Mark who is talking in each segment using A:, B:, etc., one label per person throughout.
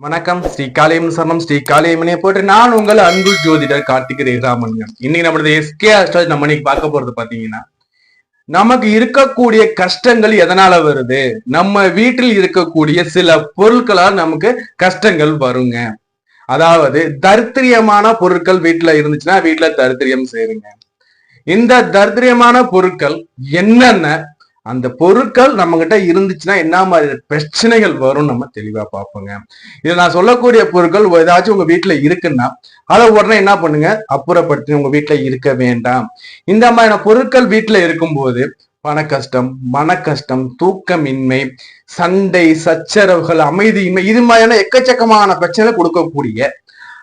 A: வணக்கம். ஸ்ரீ காளியம் சரணம். ஸ்ரீ போட்டு நான் உங்கள் அன்பு ஜோதிடர் கார்த்திக் ரேராமன்ங்க இன்னைக்கு நம்மளது எஸ்கே அஸ்ட்ராஜ் நம்ம இன்னைக்கு பார்க்க போறது பாத்தீங்கன்னா நமக்கு இருக்கக்கூடிய கஷ்டங்கள் எதனால வருது? நம்ம வீட்டில் இருக்கக்கூடிய சில பொருட்களால் நமக்கு கஷ்டங்கள் வருங்க. அதாவது தரித்திரியமான பொருட்கள் வீட்டுல இருந்துச்சுன்னா வீட்டுல தரித்திரியம் செய்யுங்க. இந்த தரித்திரியமான பொருட்கள் என்னென்ன அந்த பொருட்கள் நம்ம கிட்ட இருந்துச்சுன்னா என்ன மாதிரி பிரச்சனைகள் வரும் நம்ம தெளிவா பார்ப்போங்க. இதை நான் சொல்லக்கூடிய பொருட்கள் ஏதாச்சும் உங்க வீட்டுல இருக்குன்னா அதை உடனே என்ன பண்ணுங்க? அப்புறப்படுத்தி உங்க வீட்டுல இருக்க வேண்டாம். இந்த மாதிரியான பொருட்கள் வீட்டுல இருக்கும்போது பண கஷ்டம் மன கஷ்டம் தூக்கமின்மை சண்டை சச்சரவுகள் அமைதியின்மை இது மாதிரியான எக்கச்சக்கமான பிரச்சனை கொடுக்கக்கூடிய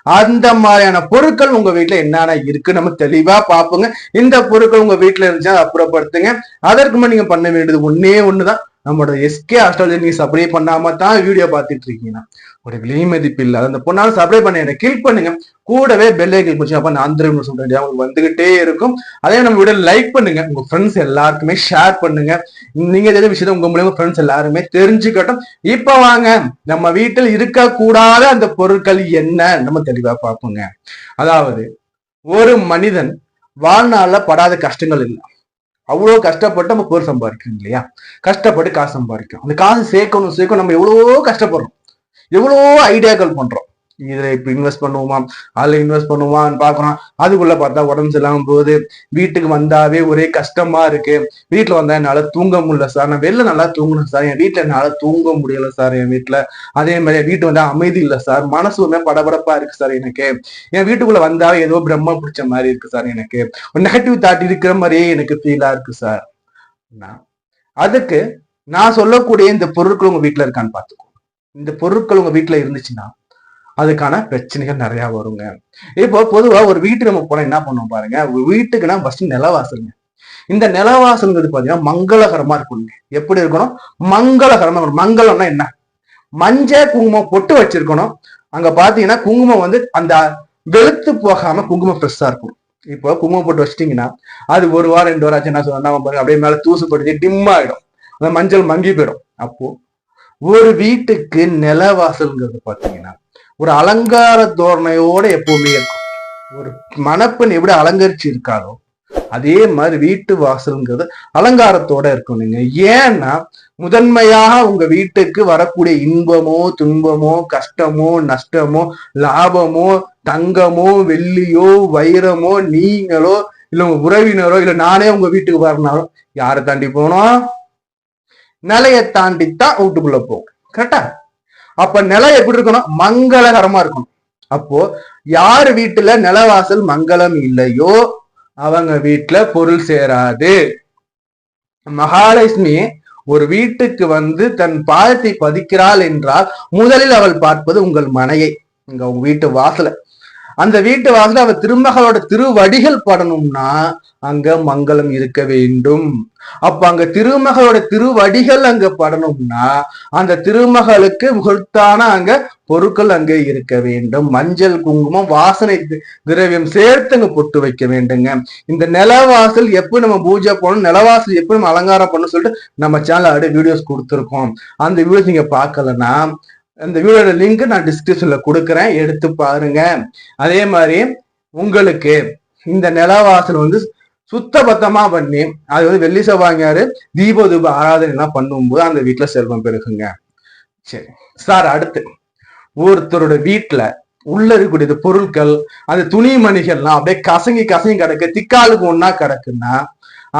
A: அந்த மாதிரியான பொருட்கள் உங்க வீட்டுல என்னென்ன இருக்கு நம்ம தெளிவா பார்ப்போங்க. இந்த பொருட்கள் உங்க வீட்டுல இருந்துச்சா அப்புறப்படுத்துங்க. அதற்கு முன்னாடி நீங்க பண்ண வேண்டியது ஒன்னே ஒண்ணுதான். நம்மளோட எஸ்கே ஆஸ்ட்ராலஜி நீங்க சப்ளை பண்ணாம தான் வீடியோ பார்த்துட்டு இருக்கீங்கன்னா ஒரு விலை மதிப்பு இல்லை. அந்த பொண்ணால சப்ளை பண்ண கிளிக் பண்ணுங்க. கூடவே பெல் ஐக்கிள் பிடிச்சி அப்ப நான் திரும்ப சொல்றேன் உங்களுக்கு வந்துகிட்டே இருக்கும். அதே நம்ம வீடியோ லைக் பண்ணுங்க. உங்க ஃப்ரெண்ட்ஸ் எல்லாருக்குமே ஷேர் பண்ணுங்க. நீங்க தெரிஞ்ச விஷயத்த உங்க மூலியமா ஃப்ரெண்ட்ஸ் எல்லாருமே தெரிஞ்சுக்கட்டும். இப்ப வாங்க. நம்ம வீட்டில் இருக்கக்கூடாத அந்த பொருட்கள் என்ன? நம்ம தெளிவா பார்ப்போங்க. அதாவது ஒரு மனிதன் வாழ்நாளில் படாத கஷ்டங்கள் இல்லை. அவ்வளோ கஷ்டப்பட்டு நம்ம பொருள் சம்பாதிக்கணும் இல்லையா? கஷ்டப்பட்டு காசு சம்பாதிக்கிறோம். அந்த காசு சேர்க்கணும் சேர்க்கணும் நம்ம எவ்வளவோ கஷ்டப்படுறோம். எவ்வளவோ ஐடியாக்கள் பண்றோம். இதுல இப்ப இன்வெஸ்ட் பண்ணுவோமா? அதுல இன்வெஸ்ட் பண்ணுவான்னு பாக்குறோம் அதுக்குள்ள பார்த்தா உடம்பு சரியில்லாம போகுது. வீட்டுக்கு வந்தாவே ஒரே கஷ்டமா இருக்கு. வீட்டுல வந்தா என்னால தூங்க முடியல சார் நான் வெளில நல்லா தூங்கணும் சார் என் வீட்டுல என்னால தூங்க முடியல சார் என் வீட்டுல. அதே மாதிரி வீட்டு வந்தா அமைதி இல்லை சார் மனசுமே படபடப்பா இருக்கு சார் எனக்கு. என் வீட்டுக்குள்ள வந்தா ஏதோ பிரம்ம பிடிச்ச மாதிரி இருக்கு சார் எனக்கு. ஒரு நெகட்டிவ் தாட் இருக்கிற மாதிரியே எனக்கு ஃபீலா இருக்கு சார் அதுக்கு நான் சொல்லக்கூடிய இந்த பொருட்கள் உங்க வீட்டுல இருக்கான்னு பாத்துக்கோ இந்த பொருட்கள் உங்க வீட்டுல இருந்துச்சுன்னா அதுக்கான பிரச்சனைகள் நிறைய வருங்க. இப்போ பொதுவா ஒரு வீட்டுக்கு நம்ம போனா என்ன பண்ணுவோம் பாருங்க வீட்டுக்குன்னா ஃபர்ஸ்ட் நிலவாசலுங்க. இந்த நிலவாசல்ங்கிறது பாத்தீங்கன்னா மங்களகரமா இருக்குங்க. எப்படி இருக்கணும்? மங்களகரமா இருக்கணும். மங்களம்னா என்ன? மஞ்சள் குங்குமம் பொட்டு வச்சிருக்கணும். அங்க பாத்தீங்கன்னா குங்குமம் வந்து அந்த வெளுத்து போகாம குங்குமம் ஃப்ரெஷ்ஷா இருக்கும். இப்போ குங்குமம் போட்டு வச்சிட்டீங்கன்னா அது ஒரு வாரம் ரெண்டு வாரம் ஆச்சு என்ன சொன்னா பாருங்க அப்படியே மேல தூசு படிச்சு டிம் ஆயிடும். அந்த மஞ்சள் மங்கி போயிடும். அப்போ ஒரு வீட்டுக்கு நிலவாசல்ங்கிறது பாத்தீங்கன்னா ஒரு அலங்கார தோரணையோட எப்பவுமே இருக்கும். ஒரு மணப்பெண் எப்படி அலங்கரிச்சு இருக்காரோ அதே மாதிரி வீட்டு வாசல்ங்கிறது அலங்காரத்தோட இருக்கணுங்க ஏன்னா முதன்மையாக உங்க வீட்டுக்கு வரக்கூடிய இன்பமோ துன்பமோ கஷ்டமோ நஷ்டமோ லாபமோ தங்கமோ வெள்ளியோ வைரமோ நீங்களோ இல்ல உங்க உறவினரோ இல்ல நானே உங்க வீட்டுக்கு வரனாலும் யாரை தாண்டி போனோம்? நிலையை தாண்டித்தான் வீட்டுக்குள்ள போகும். கரெக்டா அப்ப நிலம் எப்படி இருக்கணும்? மங்களகரமா இருக்கணும். அப்போ யார் வீட்டுல நிலவாசல் மங்களம் இல்லையோ அவங்க வீட்டுல பொருள் சேராது. மகாலட்சுமி ஒரு வீட்டுக்கு வந்து தன் பாதத்தை பதிக்கிறாள் என்றால் முதலில் அவள் பார்ப்பது உங்கள் மனையை. இங்க உங்க வீட்டு வாசலை. அந்த வீட்டு வாசல அவ திருமகளோட திருவடிகள் படணும்னா அங்க மங்களம் இருக்க வேண்டும். அப்ப அங்க திருமகளோட திருவடிகள் அங்க படணும்னா அந்த திருமகளுக்கு முகத்தான அங்க பொருட்கள் அங்க இருக்க வேண்டும். மஞ்சள் குங்குமம் வாசனை திரவியம் சேர்த்து அங்க பொட்டு வைக்க வேண்டுங்க. இந்த நிலவாசல் எப்போ நம்ம பூஜை பண்ணணும் நிலவாசல் எப்போ நம்ம அலங்காரம் பண்ணணும் சொல்லிட்டு நம்ம சேனல் அப்படியே வீடியோஸ் கொடுத்துருக்கோம். அந்த வீடியோஸ் நீங்க பார்க்கலன்னா அந்த வீடியோட லிங்க் நான் டிஸ்கிரிப்ஷன்ல கொடுக்குறேன். எடுத்து பாருங்க. அதே மாதிரி உங்களுக்கு இந்த நிலவாசல் வந்து சுத்தபத்தமா பண்ணி அது வந்து வெள்ளி செவ்வாய்க்காரு தீப தூப ஆராதனை எல்லாம் பண்ணும்போது அந்த வீட்டுல செல்வம் பெருகுங்க. சரி சார் அடுத்து. ஒருத்தரோட வீட்டுல உள்ள இருக்கக்கூடிய பொருட்கள் அந்த துணி மணிகள்லாம் அப்படியே கசங்கி கசங்கி கிடக்கு. திக்காலுக்கு ஒன்னா கிடக்குன்னா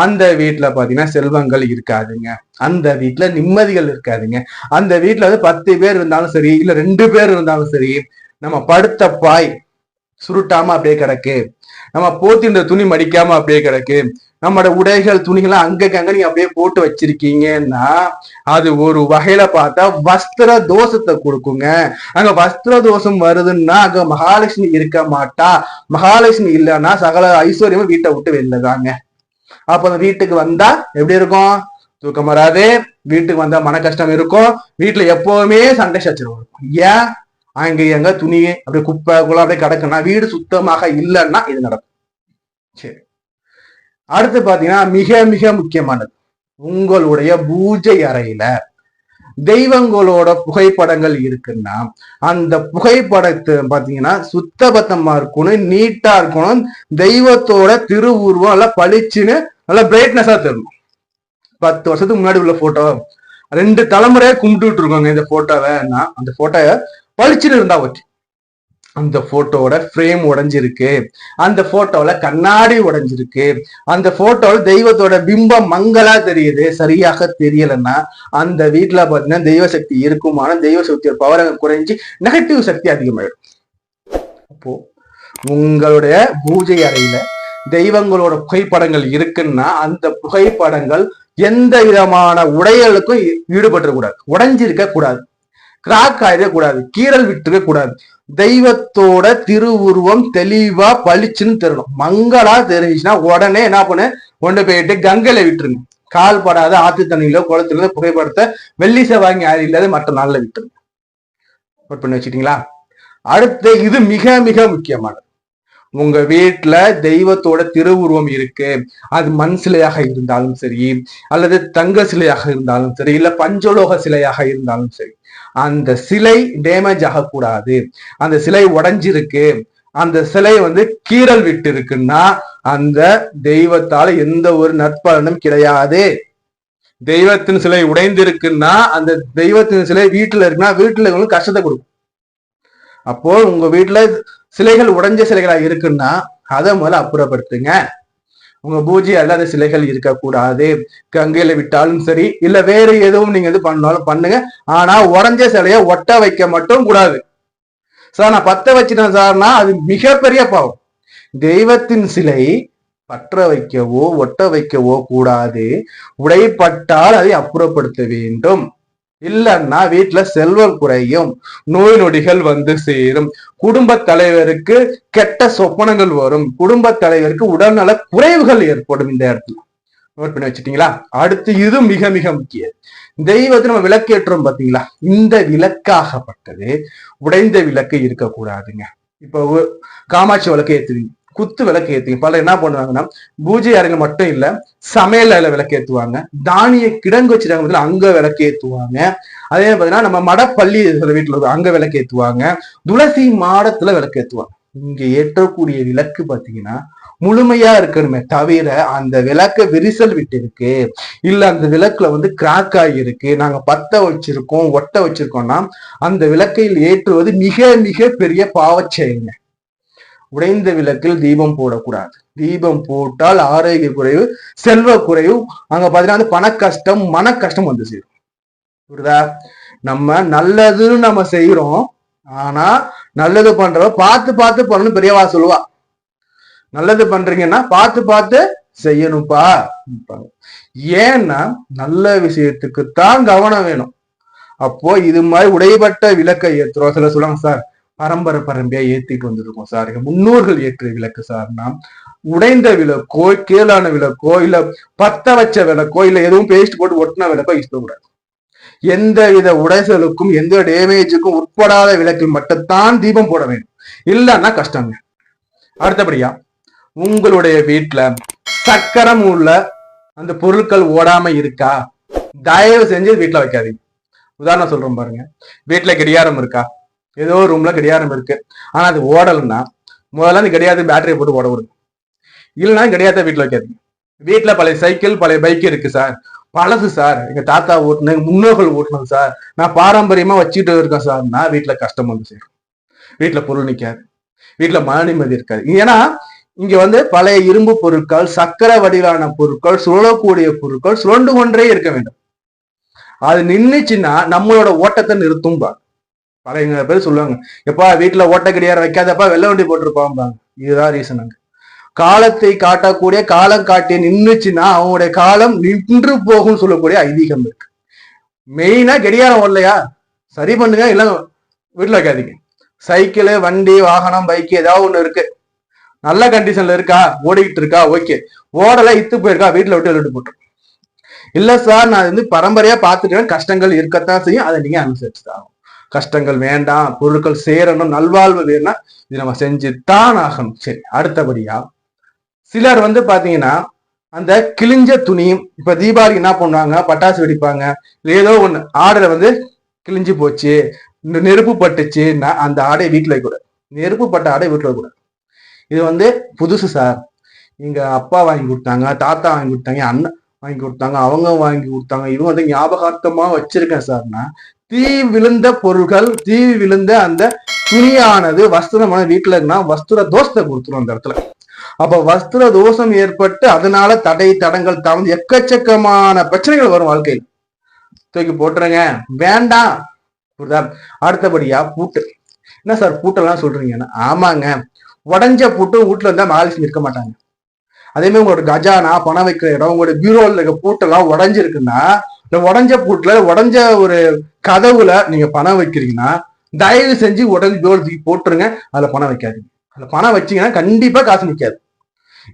A: அந்த வீட்டுல பாத்தீங்கன்னா செல்வங்கள் இருக்காதுங்க. அந்த வீட்டுல நிம்மதிகள் இருக்காதுங்க. அந்த வீட்டுல வந்து பத்து பேர் இருந்தாலும் சரி இல்ல ரெண்டு பேர் இருந்தாலும் சரி நம்ம படுத்த பாய் சுருட்டாம அப்படியே கிடக்கு. நம்ம போத்தின்ற துணி மடிக்காம அப்படியே கிடக்கு. நம்மளோட உடைகள் துணிகள்லாம் அங்கங்க அங்க நீங்க அப்படியே போட்டு வச்சிருக்கீங்கன்னா அது ஒரு வகையில பார்த்தா வஸ்திர தோஷத்தை கொடுக்குங்க. அங்க வஸ்திர தோஷம் வருதுன்னா அங்க மகாலட்சுமி இருக்க மாட்டா. மகாலட்சுமி இல்லைன்னா சகல ஐஸ்வர்யமும் வீட்டை விட்டு வெளிலதாங்க அப்ப அந்த வீட்டுக்கு வந்தா எப்படி இருக்கும்? தூக்கம் வராது. வீட்டுக்கு வந்தா மன கஷ்டம் இருக்கும். வீட்டுல எப்பவுமே சண்டை சச்சரவு இருக்கும். ஏன்? அங்க எங்க துணி அப்படியே குப்பை குளம் அப்படியே கிடக்குன்னா வீடு சுத்தமாக இல்லைன்னா இது நடக்கும். சரி. அடுத்து பாத்தீங்கன்னா மிக மிக முக்கியமானது. உங்களுடைய பூஜை அறையில தெய்வங்களோட புகைப்படங்கள் இருக்குன்னா அந்த புகைப்படத்தை பாத்தீங்கன்னா சுத்தபத்தமா இருக்கணும் நீட்டா இருக்கணும் தெய்வத்தோட திருவுருவம் நல்லா பளிச்சுன்னு நல்லா பிரைட்னஸா தரணும். பத்து வருஷத்துக்கு முன்னாடி உள்ள போட்டோ ரெண்டு தலைமுறையா கும்பிட்டு இருக்கோங்க இந்த போட்டோவை அந்த போட்டோவை பளிச்சுன்னு இருந்தா வச்சு அந்த போட்டோவோட ஃப்ரேம் உடைஞ்சிருக்கு. அந்த போட்டோல கண்ணாடி உடைஞ்சிருக்கு. அந்த போட்டோல தெய்வத்தோட பிம்பம் மங்களா தெரியுது. சரியாக தெரியலன்னா அந்த வீட்டுல பாத்தீங்கன்னா தெய்வ சக்தி இருக்குமான தெய்வ சக்தியோட பவர் குறைஞ்சி நெகட்டிவ் சக்தி அதிகமாயிடும். அப்போ உங்களுடைய பூஜை அறையில தெய்வங்களோட புகைப்படங்கள் இருக்குன்னா அந்த புகைப்படங்கள் எந்த விதமான உடையலுக்கும் ஈடுபட்டுறக்கூடாது. உடைஞ்சிருக்க கூடாது கிராக் ஆயிடக்கூடாது. கூடாது கீரல் விட்டுருக்க கூடாது தெய்வத்தோட திருவுருவம் தெளிவா பளிச்சுன்னு தெரியணும். மங்களா தெரிஞ்சுன்னா உடனே என்ன பண்ணு? கொண்டு போயிட்டு கங்கையில விட்டுருங்க. கால் படாத ஆத்து தண்ணியிலோ குளத்துல புகைப்படத்தை வெள்ளி செவ்வாங்கி ஆறு இல்லாத மற்ற நாள்ல விட்டுருங்க. நோட் பண்ணி வச்சுட்டீங்களா? அடுத்து இது மிக மிக முக்கியமானது. உங்க வீட்டுல தெய்வத்தோட திருவுருவம் இருக்கு. அது மண் சிலையாக இருந்தாலும் சரி அல்லது தங்க சிலையாக இருந்தாலும் சரி இல்ல பஞ்சலோக சிலையாக இருந்தாலும் சரி அந்த சிலை டேமேஜ் ஆகக்கூடாது. அந்த சிலை உடஞ்சிருக்கு. அந்த சிலை வந்து கீறல் விட்டு இருக்குன்னா அந்த தெய்வத்தால எந்த ஒரு நற்பலனும் கிடையாது. தெய்வத்தின் சிலை உடைந்திருக்குன்னா அந்த தெய்வத்தின் சிலை வீட்டுல இருக்குன்னா வீட்டுல உங்களுக்கு கஷ்டத்தை கொடுக்கும். அப்போ உங்க வீட்டுல சிலைகள் உடைஞ்ச சிலைகளா இருக்குன்னா அதை முதல்ல அப்புறப்படுத்துங்க. உங்க பூஜை அல்லாத சிலைகள் இருக்கக்கூடாது. கங்கையில விட்டாலும் சரி இல்ல வேற எதுவும் நீங்க இது பண்ணாலும் பண்ணுங்க. ஆனா உடஞ்ச சிலைய ஒட்ட வைக்க மட்டும் கூடாது. சார் நான் பத்த வச்சுட்டேன் சார்னா அது மிகப்பெரிய பாவம். தெய்வத்தின் சிலை பற்ற வைக்கவோ ஒட்ட வைக்கவோ கூடாது. உடைப்பட்டால் அதை அப்புறப்படுத்த வேண்டும். இல்லைன்னா வீட்டுல செல்வம் குறையும் நோய் நொடிகள் வந்து சேரும். குடும்ப தலைவருக்கு கெட்ட சொப்பனங்கள் வரும். குடும்ப தலைவருக்கு உடல்நல குறைவுகள் ஏற்படும் இந்த இடத்துல. நோட் பண்ணி வச்சுட்டீங்களா? அடுத்து இது மிக மிக முக்கியம். தெய்வத்தை நம்ம விளக்கேற்றோம் பாத்தீங்களா? இந்த விளக்காகப்பட்டது உடைந்த விளக்கு இருக்கக்கூடாதுங்க. இப்போ காமாட்சி விளக்கு ஏத்துவீங்க. குத்து விளக்கு ஏத்தி பல என்ன பண்ணுவாங்கன்னா பூஜை அறையில மட்டும் இல்ல சமையல் அறையில விளக்கு ஏற்றுவாங்க தானிய கிடங்கு வச்சிருக்காங்க அங்க விளக்கு ஏற்றுவாங்க அதே பார்த்தீங்கன்னா நம்ம மடப்பள்ளி வீட்டில் இருக்கும் அங்க விளக்கு ஏற்றுவாங்க துளசி மாடத்துல விளக்கு ஏற்றுவாங்க இங்க ஏற்றக்கூடிய விளக்கு பாத்தீங்கன்னா முழுமையா இருக்கணுமே தவிர அந்த விளக்க விரிசல் விட்டு இருக்கு இல்ல அந்த விளக்குல வந்து கிராக் ஆகியிருக்கு நாங்க பத்த வச்சிருக்கோம் ஒட்ட வச்சிருக்கோம்னா அந்த விளக்கையில் ஏற்றுவது மிக மிக பெரிய பாவச்செயலுங்க. உடைந்த விளக்கில் தீபம் போடக்கூடாது. தீபம் போட்டால் ஆரோக்கிய குறைவு செல்வ குறைவு அங்க பாத்தீங்கன்னா பண கஷ்டம் மன கஷ்டம் வந்து சேரும். புரியுதா? நம்ம நல்லதுன்னு நம்ம செய்யறோம் ஆனா நல்லது பண்றவ பார்த்து பார்த்து பண்ணணும் பெரியவா சொல்லுவா. நல்லது பண்றீங்கன்னா பார்த்து பார்த்து செய்யணும்ப்பா. ஏன்னா நல்ல விஷயத்துக்கு தான் கவனம் வேணும். அப்போ இது மாதிரி உடைபட்ட விளக்கை ஏற்றுறோம் சில சொல்லுவாங்க சார் பரம்பரை பரம்பரையா ஏத்திட்டு வந்திருக்கோம் சார். முன்னோர்கள் ஏற்றிய விளக்கு சார்னா உடைந்த விளக்கோ கீழான விளக்கோ இல்ல பத்த வச்ச விளக்கோ இல்ல எதுவும் பேஸ்ட் போட்டு ஒட்டின விளக்கோ யூஸ் பண்ணக்கூடாது எந்த வித உடைசலுக்கும் எந்த டேமேஜுக்கும் உட்படாத விளக்கில் மட்டும்தான் தீபம் போட வேண்டும். இல்லைன்னா கஷ்டங்க. அடுத்தபடியா உங்களுடைய வீட்டுல சக்கரம் உள்ள அந்த பொருட்கள் ஓடாம இருக்கா? தயவு செஞ்சு வீட்டுல வைக்காதீங்க. உதாரணம் சொல்றோம் பாருங்க. வீட்டுல கடியாரம் இருக்கா? ஏதோ ரூம்ல கிடையாரம் இருக்கு. ஆனா அது ஓடலைன்னா முதல்ல அந்த கிடையாது பேட்டரியை போட்டு ஓட விடுங்க இல்லைன்னா கடியாரத்தை வீட்டுல வைக்காதீங்க வீட்டுல பழைய சைக்கிள் பழைய பைக் இருக்கு சார் பழசு சார் எங்க தாத்தா ஓட்டுனது முன்னோர்கள் ஓட்டுனது சார் நான் பாரம்பரியமா வச்சுட்டு இருக்கேன் சார் நான் வீட்டுல கஷ்டம் வந்து சேரும். வீட்டுல பொருள் நிக்காது. வீட்டுல மன நிம்மதி இருக்காது. ஏன்னா இங்க வந்து பழைய இரும்பு பொருட்கள் சக்கர வடிவான பொருட்கள் சுழலக்கூடிய பொருட்கள் சுழண்டு கொன்றே இருக்க வேண்டும். அது நின்றுச்சுன்னா நம்மளோட ஓட்டத்தை நிறுத்தும்பா பழைய பேர் சொல்லுவாங்க. எப்பா வீட்டுல ஓட்ட கிடையாது வைக்காதப்பா வெள்ள வண்டி போட்டிருப்பாங்க இதுதான் ரீசன் அங்க. காலத்தை காட்டக்கூடிய காலம் காட்டி நின்றுச்சுன்னா அவங்களுடைய காலம் நின்று போகும்னு சொல்லக்கூடிய ஐதீகம் இருக்கு. மெயினா கடியாரம் வரலையா? சரி பண்ணுங்க இல்ல வீட்டுல வைக்காதீங்க. சைக்கிள் வண்டி வாகனம் பைக் ஏதாவது ஒண்ணு இருக்கு. நல்ல கண்டிஷன்ல இருக்கா? ஓடிக்கிட்டு இருக்கா? ஓகே. ஓடல இத்து போயிருக்கா? வீட்டுல விட்டு விட்டு போட்டு. இல்ல சார் நான் வந்து பரம்பரையா பாத்துக்கிறேன் கஷ்டங்கள் இருக்கத்தான் செய்யும். அதை நீங்க அனுசரிச்சுதான் கஷ்டங்கள் வேண்டாம் பொருட்கள் சேரணும் நல்வாழ்வு வேணும்னா இது நம்ம செஞ்சுத்தான் ஆகணும். சரி அடுத்தபடியா சிலர் வந்து பாத்தீங்கன்னா அந்த கிழிஞ்ச துணியும் இப்ப தீபாவளி என்ன பண்ணுவாங்க? பட்டாசு வெடிப்பாங்க. ஏதோ ஒண்ணு ஆடை வந்து கிழிஞ்சு போச்சு இந்த நெருப்பு பட்டுச்சுன்னா அந்த ஆடை வீட்டுல கூட நெருப்பு பட்ட ஆடை வீட்டுல கூட. இது வந்து புதுசு சார். எங்க அப்பா வாங்கி கொடுத்தாங்க தாத்தா வாங்கி கொடுத்தாங்க அண்ணன் வாங்கி கொடுத்தாங்க அவங்க வாங்கி கொடுத்தாங்க. இவங்க வந்து ஞாபகார்த்தமா வச்சிருக்கேன் சார்னா தீ விழுந்த பொருள்கள் தீ விழுந்த அந்த துணியானது வஸ்திரமான வீட்டுல இருக்குன்னா வஸ்திர தோஷத்தை கொடுத்துரும் அந்த இடத்துல. அப்ப வஸ்திர தோஷம் ஏற்பட்டு அதனால தடை தடங்கள் தவந்து எக்கச்சக்கமான பிரச்சனைகள் வரும் வாழ்க்கையில். தூக்கி போட்டுருங்க. வேண்டாம். புரியுதா? அடுத்தபடியா பூட்டு. என்ன சார் பூட்டெல்லாம் சொல்றீங்கன்னா? ஆமாங்க. உடஞ்ச பூட்டு வீட்டுல இருந்தா மகாலட்சுமி இருக்க மாட்டாங்க. அதே மாதிரி உங்களோட கஜானா பணம் வைக்கிற இடம் உங்களோட பியூரோல இருக்க பூட்டெல்லாம் உடஞ்சிருக்குன்னா இந்த உடஞ்ச பூட்டுல உடஞ்ச ஒரு கதவுல நீங்க பணம் வைக்கிறீங்கன்னா தயவு செஞ்சு உடனே பியூரோ போட்டுருங்க. அதுல பணம் வைக்காதீங்க. அதுல பணம் வச்சீங்கன்னா கண்டிப்பா காசு நிக்காது.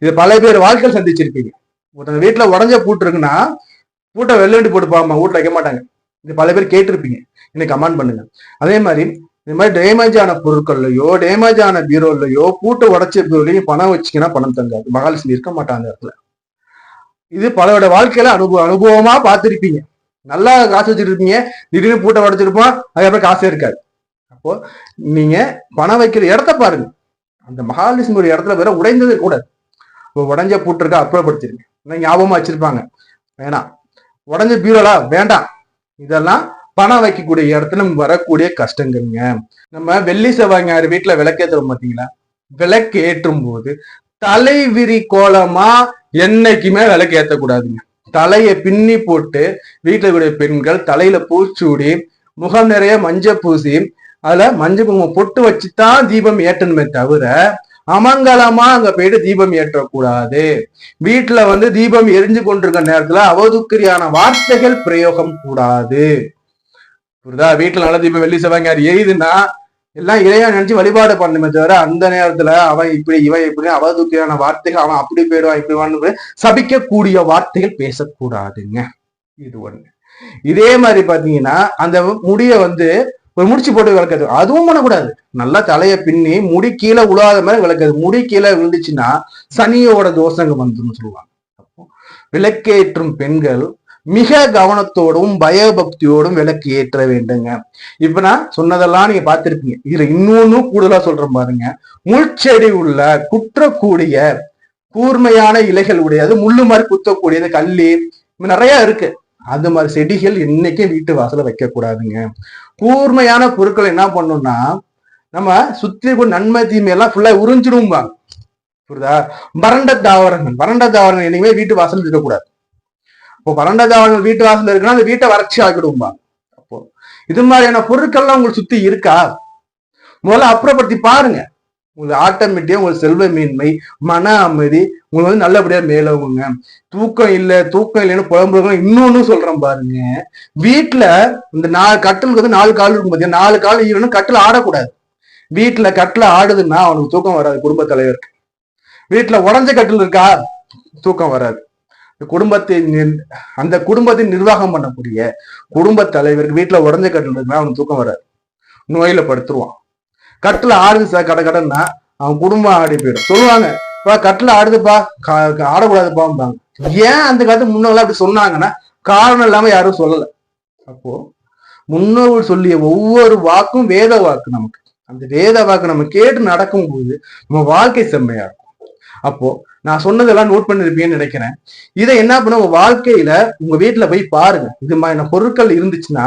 A: இது பல பேர் வாழ்க்கையில் சந்திச்சிருப்பீங்க. ஒருத்தங்க வீட்டுல உடஞ்ச பூட்டு இருக்குன்னா பூட்டை வெள்ளண்டி போட்டு போகாம வீட்டுல வைக்க மாட்டாங்க. இது பல பேர் கேட்டிருப்பீங்க. இன்னைக்கு கமெண்ட் பண்ணுங்க. அதே மாதிரி இந்த மாதிரி டேமேஜ் ஆன பொருட்கள்லையோ டேமேஜ் ஆன பீரோலையோ பூட்டை உடச்ச பீரோலையும் பணம் வச்சிங்கன்னா பணம் தங்காது. மகாலட்சுமி இருக்க மாட்டாங்க இடத்துல. இது பலரோட வாழ்க்கையில அனுபவ அனுபவமா பார்த்திருப்பீங்க. நல்லா காசு வச்சிருப்பீங்க திடீர்னு பூட்டை உடைச்சிருப்போம். அதுக்கப்புறம் காசே இருக்காது. அப்போ நீங்க பணம் வைக்கிற இடத்த பாருங்க. அந்த மகாலட்சுமி ஒரு இடத்துல வேற உடைந்தது கூட. இப்போ உடஞ்ச பூட்டு இருக்கா? அப்புறப்படுத்திருங்க. ஞாபகமா வச்சிருப்பாங்க. வேணாம் உடஞ்ச பீரோலா? வேண்டாம். இதெல்லாம் பணம் வைக்கக்கூடிய இடத்துல வரக்கூடிய கஷ்டங்கள்ங்க. நம்ம வெள்ளி செவ்வாய் ஞாயிறு வீட்டுல விளக்கேற்றுறோம் பாத்தீங்களா? விளக்கு ஏற்றும் போது தலைவிரி கோலமா என்னைக்குமே விளக்கு ஏற்றக்கூடாதுங்க தலையை பின்னி போட்டு வீட்டில் கூடிய பெண்கள் தலையில பூச்சூடி முகம் நிறைய மஞ்சள் பூசி அதுல மஞ்சள் குங்குமம் பொட்டு வச்சுதான் தீபம் ஏற்றணுமே தவிர அமங்கலமா அங்க போயிட்டு தீபம் ஏற்றக்கூடாது. வீட்டுல வந்து தீபம் எரிஞ்சு கொண்டிருக்க நேரத்துல அவதுக்குரியான வார்த்தைகள் பிரயோகம் கூடாது. புரியுதா? வீட்டுல நல்ல தீபம் வெள்ளி செவ்வாய் எரியுதுன்னா எல்லாம் இறையா நினைச்சு வழிபாடு பண்ணுமே தவிர அந்த நேரத்துல அவன் இப்படி இவன் இப்படி அவதூக்கியான வார்த்தைகள் அவன் அப்படி போயிடுவான் இப்படி வான்னு சபிக்கக்கூடிய வார்த்தைகள் பேசக்கூடாதுங்க. இது ஒண்ணு. இதே மாதிரி பாத்தீங்கன்னா அந்த முடிய வந்து ஒரு முடிச்சு போட்டு விளக்குது. அதுவும் பண்ணக்கூடாது. நல்லா தலைய பின்னி முடி கீழே உழாத மாதிரி விளக்குது. முடி கீழே விழுந்துச்சுன்னா சனியோட தோஷங்க வந்துடும் சொல்லுவாங்க. அப்போ விளக்கேற்றும் பெண்கள் மிக கவனத்தோடும் பயபக்தியோடும் விளக்கு ஏற்ற வேண்டுங்க. இப்ப நான் சொன்னதெல்லாம் நீங்க பார்த்திருப்பீங்க. இதுல இன்னொன்னு கூடுதலா சொல்றேன் பாருங்க. முள்செடி உள்ள குற்றக்கூடிய கூர்மையான இலைகள் உடையது முள்ளு மாதிரி குத்தக்கூடியது கல்லி நிறைய இருக்கு. அது மாதிரி செடிகள் என்னைக்கும் வீட்டு வாசல வைக்க கூடாதுங்க கூர்மையான பொருட்கள் என்ன பண்ணணும்னா நம்ம சுத்தி நன்மை தீமை எல்லாம் ஃபுல்லா உறிஞ்சிடும்பாங்க புரியுதா? வறண்ட தாவரங்கள் வறண்ட தாவரங்கள் என்னைக்குமே வீட்டு வாசல் இருக்கக்கூடாது. இப்போ வறண்ட தாவரங்கள் வீட்டு வாசல் இருக்குன்னா அந்த வீட்டை வறட்சி ஆக்கிடும்பாங்க அப்போ இது மாதிரியான பொருட்கள்லாம் உங்களுக்கு சுத்தி இருக்கா? முதல்ல அப்புறப்படுத்தி பாருங்க. உங்களுக்கு ஆட்டோமேட்டிக்கா உங்களுக்கு செல்வ மீன்மை மன அமைதி உங்களுக்கு வந்து நல்லபடியா மேலவங்க தூக்கம் இல்ல தூக்கம் இல்லைன்னு புலம்புறவங்க இன்னொன்னு சொல்றேன் பாருங்க. வீட்டுல இந்த நாலு கட்டலுக்கு வந்து நாலு கால் இருக்கும் பாத்தீங்கன்னா நாலு கால் ஈரணும் கட்டில் ஆடக்கூடாது. வீட்டுல கட்டில் ஆடுதுன்னா அவனுக்கு தூக்கம் வராது குடும்ப தலைவருக்கு. வீட்டுல உடஞ்ச கட்டில் இருக்கா? தூக்கம் வராது. குடும்பத்தை அந்த குடும்பத்தை நிர்வாகம் பண்ணக்கூடிய குடும்ப தலைவருக்கு வீட்டுல உடஞ்ச கட்டில் இருக்குன்னா அவனுக்கு தூக்கம் வராது. நோயில படுத்துருவான். கட்டில ஆடுது சார் கடை கடைன்னா அவன் குடும்பம் ஆடி போயிடும். சொல்லுவாங்க இப்போ கட்டில ஆடுதுப்பா ஆடக்கூடாதுப்பாம்பாங்க. ஏன் அந்த காலத்து முன்னோர்கள் அப்படி சொன்னாங்கன்னா காரணம் இல்லாம யாரும் சொல்லல. அப்போ முன்னோர்கள் சொல்லிய ஒவ்வொரு வாக்கும் வேத வாக்கு நமக்கு. அந்த வேத வாக்கு நம்ம கேட்டு நடக்கும்போது நம்ம வாழ்க்கை செம்மையா இருக்கும். அப்போ நான் சொன்னதெல்லாம் நோட் பண்ணிருப்பீங்கன்னு நினைக்கிறேன். இதை என்ன பண்ண உங்க வாழ்க்கையில உங்க வீட்டுல போய் பாருங்க. இது மாதிரியான பொருட்கள் இருந்துச்சுன்னா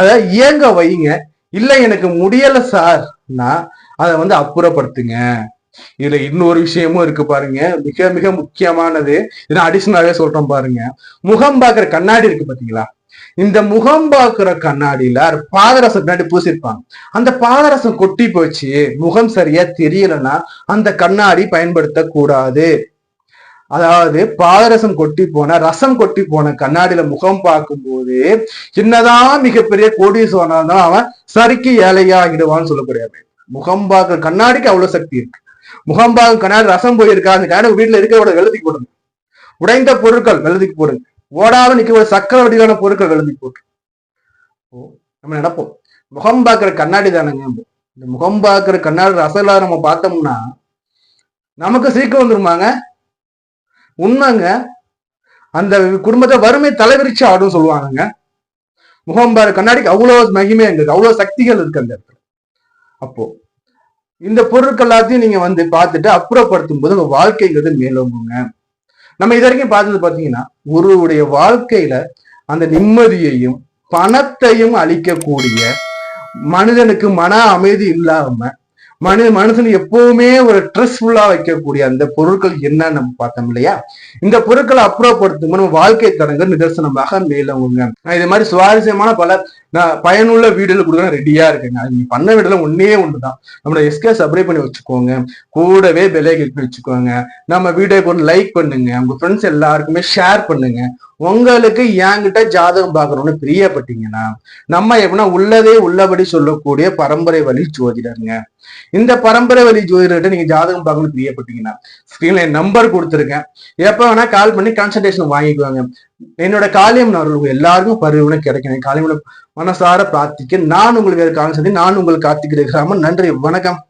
A: அதை இயங்க வைங்க. இல்ல எனக்கு முடியல சார்னா அதை வந்து அப்புறப்படுத்துங்க. இதுல இன்னொரு விஷயமும் இருக்கு பாருங்க. மிக மிக முக்கியமானது. இதை அடிஷனலாவே சொல்றேன் பாருங்க. முகம் பாக்குற கண்ணாடி இருக்கு பாத்தீங்களா இந்த முகம் பாக்குற கண்ணாடியில பாதரசம் பின்னாடி பூசிருப்பாங்க. அந்த பாதரசம் கொட்டி போச்சு. முகம் சரியா தெரியலன்னா அந்த கண்ணாடி பயன்படுத்த கூடாது அதாவது பாதரசம் கொட்டி போன ரசம் கொட்டி போன கண்ணாடியில முகம் பார்க்கும்போது என்னதான் மிகப்பெரிய கோடீஸ்வரனா இருந்தாலும் அவன் சரிக்கு ஏழையாகிடுவான்னு சொல்லக்கூடியது முகம் பார்க்க கண்ணாடிக்கு அவ்வளவு சக்தி இருக்கு. முகம் பார்க்க கண்ணாடி ரசம் போயிருக்கா அந்த கண்ணாடி வீட்டுல இருக்க வெள்ளத்துக்கு போடுங்க. உடைந்த பொருட்கள் வெள்ளத்துக்கு போடுங்க. ஓடாம நிற்கிற சக்கர வடிவான பொருட்கள் வெள்ளத்துக்கு போட்டு நம்ம நினைப்போம். முகம் பார்க்கிற கண்ணாடி தானங்க. இந்த முகம் பார்க்கிற கண்ணாடி ரசம் நம்ம பார்த்தோம்னா நமக்கு சீக்கிரம் வந்துருமாங்க? உண்மைங்க. அந்த குடும்பத்தை வறுமை தலைவிரிச்சு ஆடும் சொல்லுவாங்கங்க. முகம்பார் கண்ணாடிக்கு அவ்வளோ மகிமை அங்க அவ்வளோ சக்திகள் இருக்கு அந்த இடத்துல. அப்போ இந்த பொருட்கள் எல்லாத்தையும் நீங்க வந்து பார்த்துட்டு அப்புறப்படுத்தும் போது உங்க வாழ்க்கைங்கிறது மேலோங்குங்க. நம்ம இது வரைக்கும் பார்த்தது பார்த்தீங்கன்னா ஒருவருடைய வாழ்க்கையில அந்த நிம்மதியையும் பணத்தையும் அளிக்கக்கூடிய மனிதனுக்கு மன அமைதி இல்லாம மனு மனுஷன் எப்பவுமே ஒரு ஸ்ட்ரெஸ்ஃபுல்லா வைக்கக்கூடிய அந்த பொருட்கள் என்னன்னு நம்ம பார்த்தோம் இல்லையா? இந்த பொருட்களை அப்புறப்படுத்தும் நம்ம வாழ்க்கை தரங்கள் நிதர்சனமாக மேலவங்க நான் இது மாதிரி சுவாரஸ்யமான பல நான் பயனுள்ள வீடுகள் கொடுக்க ரெடியா இருக்குங்க. அது நீங்க பண்ண வீடுல ஒன்னே ஒண்ணுதான். நம்மளோட எஸ்கே சப்ரை பண்ணி வச்சுக்கோங்க. கூடவே விலை கிளிக் வச்சுக்கோங்க. நம்ம வீடியோ போட்டு லைக் பண்ணுங்க. உங்க ஃப்ரெண்ட்ஸ் எல்லாருக்குமே ஷேர் பண்ணுங்க. உங்களுக்கு என்கிட்ட ஜாதகம் பார்க்கணும்னு பிரியப்பட்டீங்கன்னா நம்ம எப்படின்னா உள்ளதே உள்ளபடி சொல்லக்கூடிய பரம்பரை வழி ஜோதிடருங்க. இந்த பரம்பரை வழி ஜோதிடர்கிட்ட நீங்க ஜாதகம் பார்க்கணும்னு பிரியப்பட்டீங்கன்னா ஸ்கிரீன்ல என் நம்பர் கொடுத்துருக்கேன். எப்ப வேணா கால் பண்ணி கன்சல்டேஷன் வாங்கிக்குவாங்க என்னோட காலியம் அவர்களுக்கு எல்லாருக்கும் பரிவுனை கிடைக்கணும் காலியம் மனசார பிரார்த்திக்க நான் உங்களுக்கு கான்சல்டி நான் உங்களுக்கு கார்த்திக் நன்றி வணக்கம்.